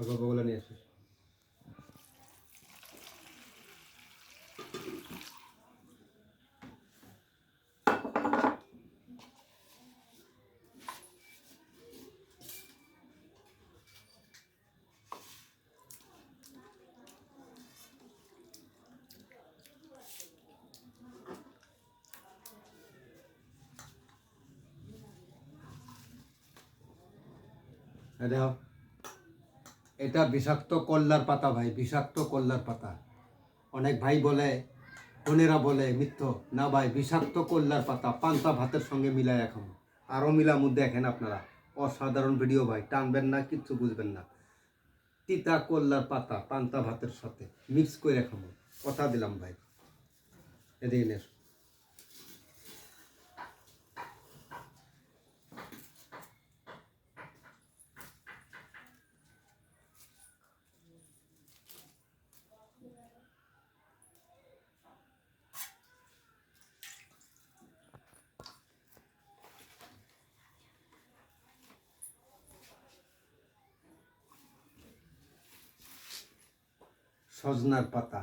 ওই গল্পগুলো নিয়ে আসি এই দেখো এটা বিষাক্ত কল্লার পাতা ভাই, বিষাক্ত কল্লার পাতা। অনেক ভাই বলে, বোনেরা বলে মিথ্য না ভাই, বিষাক্ত কল্লার পাতা, পান্তা ভাতের সঙ্গে মিলায় এখন। আরও মিলামু দেখেন আপনারা। অসাধারণ ভিডিও ভাই, টানবেন না, কিচ্ছু বুঝবেন না। তিতা কল্লার পাতা, পান্তা ভাতের সাথে মিক্স করে খাব কথা দিলাম ভাই। এদিকে নিয়ে সজনার পাতা।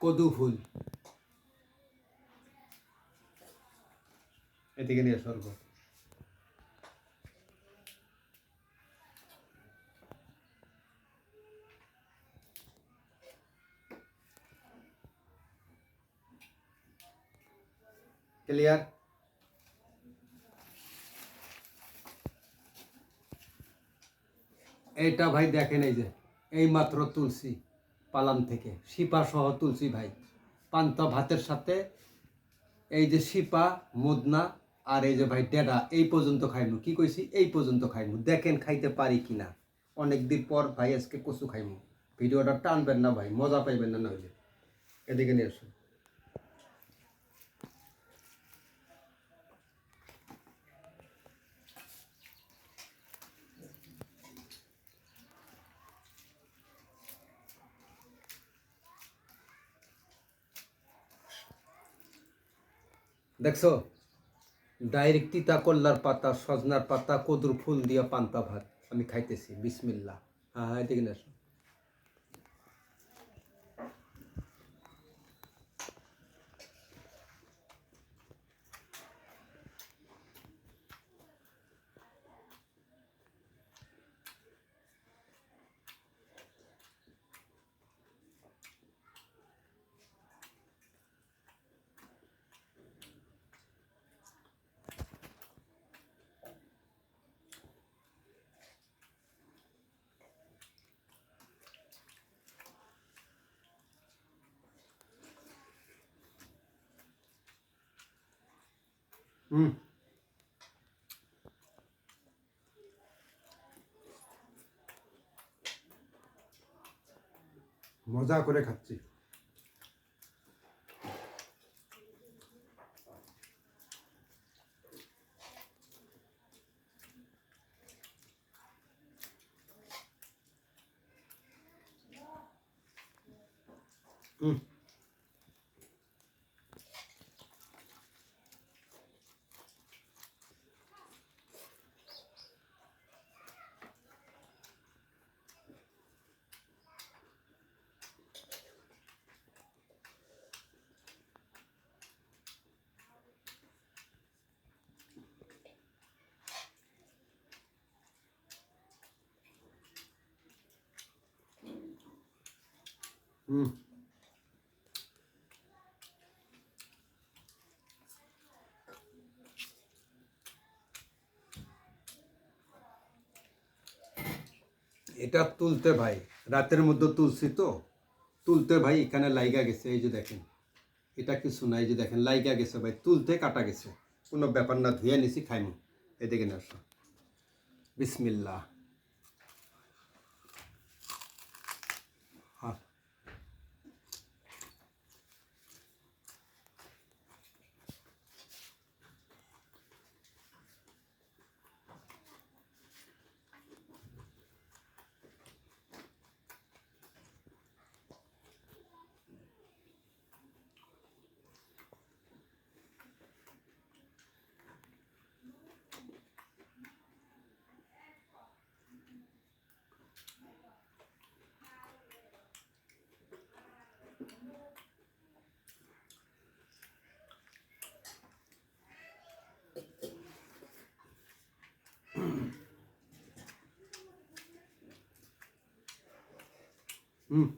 কদু ফুল। এদিকে নিয়ে স্বর্গ ক্লিয়ার এইটা ভাই দেখেন এই যে, এই মাত্র তুলসী পালান থেকে। শিপা সহ তুলসী ভাই। পান্তা ভাতের সাথে এই যে শিপা, মুদনা আর এই যে ভাই ডেডা, এই পর্যন্ত খাইমু। কি কইছি? এই পর্যন্ত খাইমু। দেখেন খাইতে পারি কিনা। অনেক দিন পর ভাই আজকে কচু খাইমু। ভিডিওটা টানবেন না ভাই, মজা পাইবেন না নইলে। এদিকে নিয়ে আসুন। দেখছ? ডাইরেক্ট তিতা কল্লার পাতা, সজনার পাতা, কদুর ফুল দিয়া পান্তা ভাত আমি খাইতেছি বিসমিল্লা হ্যাঁ হ্যাঁ এদিকে নিয়ে আসো হুম মজা করে খাচ্ছি হুম হুম এটা তুলতে ভাই, রাতের মধ্যে তুলছি তো। তুলতে ভাই এখানে লাইগা গেছে, এই যে দেখেন। এটা কিছু না এই যে দেখেন, লাইগা গেছে ভাই, তুলতে কাটা গেছে। কোনো ব্যাপার না, ধুয়ে নিছি, খাইমু। এদিকে না আসো। বিসমিল্লাহ। 嗯。嗯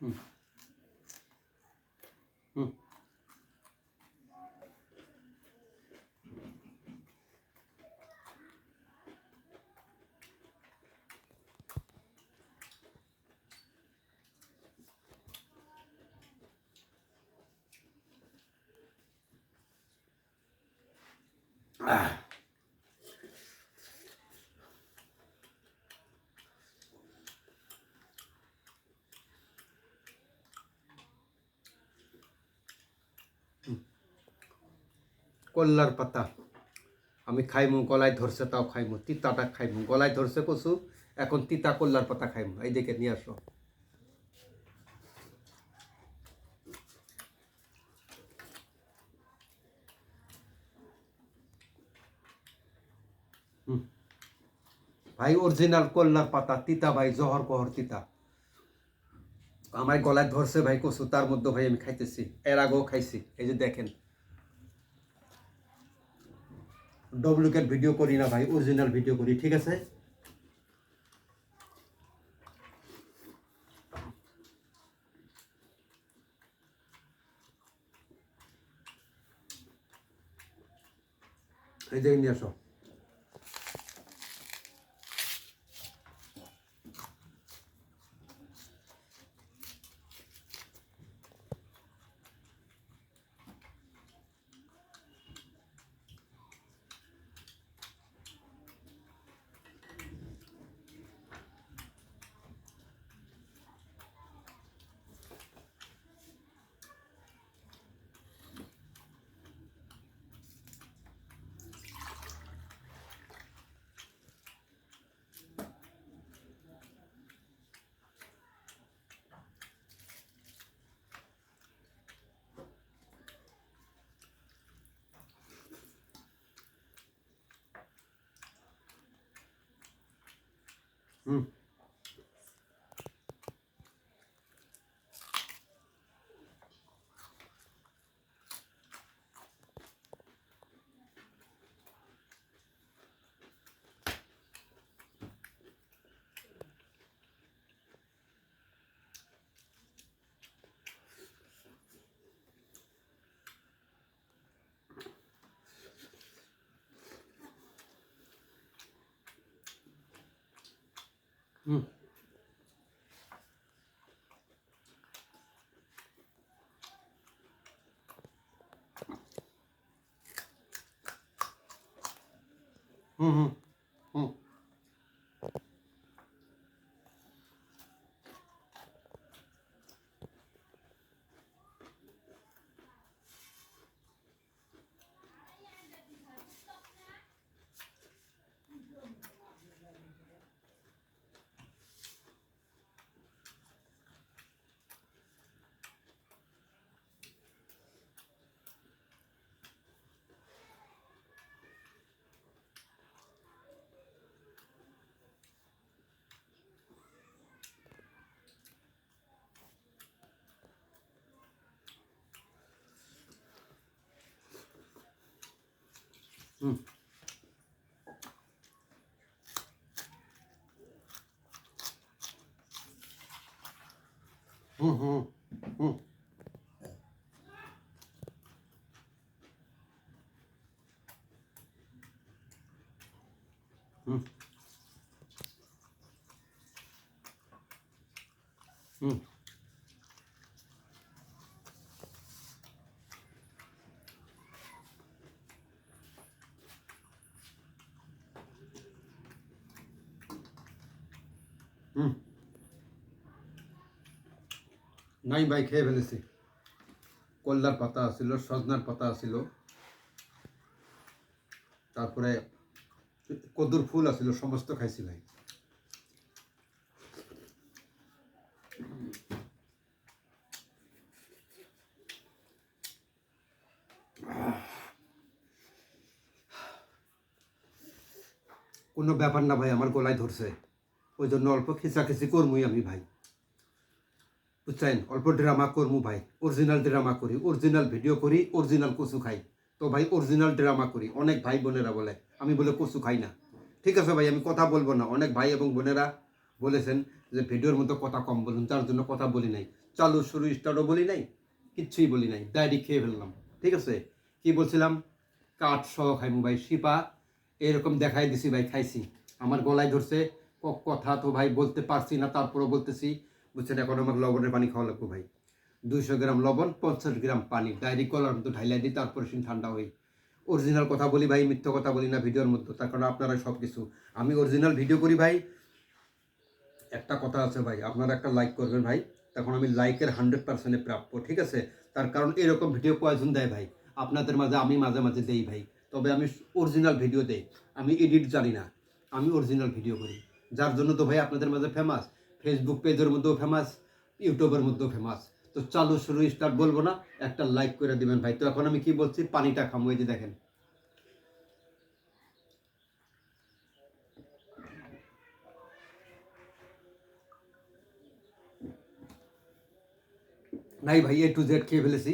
嗯 কল্লার পাতা। আমি খাইমু, গলায় ধরছে, তাও খাইমু। তিতাটা খাইমু, গলায় ধরছে কচু, এখন তিতা কল্লার পাতা খাইমু। এই দিকে নিয়ে আসো। ভাই অরিজিনাল কল্লার পাতা, তিতা ভাই, জহর কহর তিতা। আমার গলায় ধরছে ভাই কচু তার মধ্যে ভাই আমি খাইতেছি। এর আগেও খাইছি, এই যে দেখেন। ডুপ্লিকেট ভিডিও করি না ভাই অরিজিনাল ভিডিও করি, ঠিক আছে? এই যে নিয়ে আসো। হুম อืม 嗯。嗯嗯嗯。嗯。嗯。নাই ভাই খেয়ে ফেলেছি। কল্লার পাতা আছিল, সজনার পাতা আছিল। তারপরে কদুর ফুল আছিল, সমস্ত খাইছি ভাই। কোনো ব্যাপার না ভাই, আমার গলায় ধরছে। ওই জন্য অল্প খিচাখিচি করবই আমি ভাই। বুঝছেন? অল্প ড্রামা করমু ভাই। অরিজিনাল ড্রামা করি, অরিজিনাল ভিডিও করি, অরিজিনাল কচু খাই। তো ভাই, অরিজিনাল ড্রামা করি। অনেক ভাই বোনেরা বলে, আমি বলে কচু খাই না। ঠিক আছে ভাই, আমি কথা বলব না। অনেক ভাই এবং বোনেরা বলেছেন যে ভিডিওর মতো কথা কম বলুন, তার জন্য কথা বলি নাই। চালু, শুরু, স্টার্টও বলি নাই, কিচ্ছুই বলি নাই। ডাইরেক্ট খেয়ে ফেললাম। ঠিক আছে? কি বলছিলাম? কাঠ সহ খাইমু ভাই, শিপা। এরকম দেখাই দিছি ভাই, খাইছি। আমার গলায় ধরছে। কথা তো ভাই বলতে পারছি না, তারপরেও বলতেছি, বুঝছেন, এখন আমার লবণের পানি খাওয়া লাগবে ভাই। দুইশো গ্রাম লবণ, পঞ্চাশ গ্রাম পানি ডাইরেক্ট কলার মতো ঢাইলাই দিই তারপরে সিন ঠান্ডা হই অরিজিনাল কথা বলি ভাই, মিথ্য কথা বলি না ভিডিওর মধ্যে, তার কারণ আপনারা সব কিছু আমি অরিজিনাল ভিডিও করি ভাই। একটা কথা আছে ভাই, আপনারা একটা লাইক করবেন ভাই, তখন আমি লাইকের হান্ড্রেড পার্সেন্টে প্রাপ্য, ঠিক আছে? তার কারণ এরকম ভিডিও কয়জন দেয় ভাই, আপনাদের মাঝে আমি মাঝে মাঝে দেই ভাই। তবে আমি অরিজিনাল ভিডিও দেই, আমি এডিট জানি না, আমি অরিজিনাল ভিডিও করি। যার জন্য তো ভাই আপনাদের মাঝে ফেমাস ফেসবুক পেজের মধ্যেও ফেমাস ইউটিউবের মধ্যেও ফেমাস তো চালু, শুরু স্টার্ট বলব না, একটা লাইক করে দিবেন ভাই। তো এখন আমি কি বলছি, পানিটা খামো, এই যে দেখেন। নাই ভাই এ টু জেড খেয়ে ফেলেছি।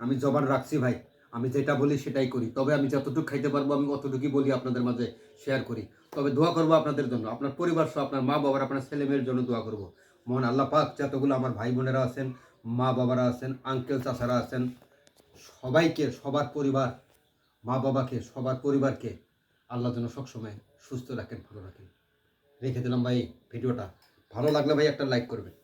আমি জবান রাখছি ভাই। আমি যেটা বলি সেটাই করি। তবে আমি যতটুকু খাইতে পারব, আমি অতটুকুই বলি আপনাদের মাঝে শেয়ার করি। তবে দোয়া করব আপনাদের জন্য। আপনার পরিবার সহ আপনার মা বাবার, আপনার ছেলে মেয়ের জন্য দোয়া করব। মহান আল্লাহ পাক যতগুলো আমার ভাই বোনেরা আছেন, মা বাবারা আছেন আঙ্কেল চাষারা আছেন, সবাইকে, সবার পরিবার, মা বাবাকে, সবার পরিবারকে আল্লাহ যেন সবসময় সুস্থ রাখেন, ভালো রাখেন। রেখে দিলাম ভাই ভিডিওটা। ভালো লাগলে ভাই একটা লাইক করবেন।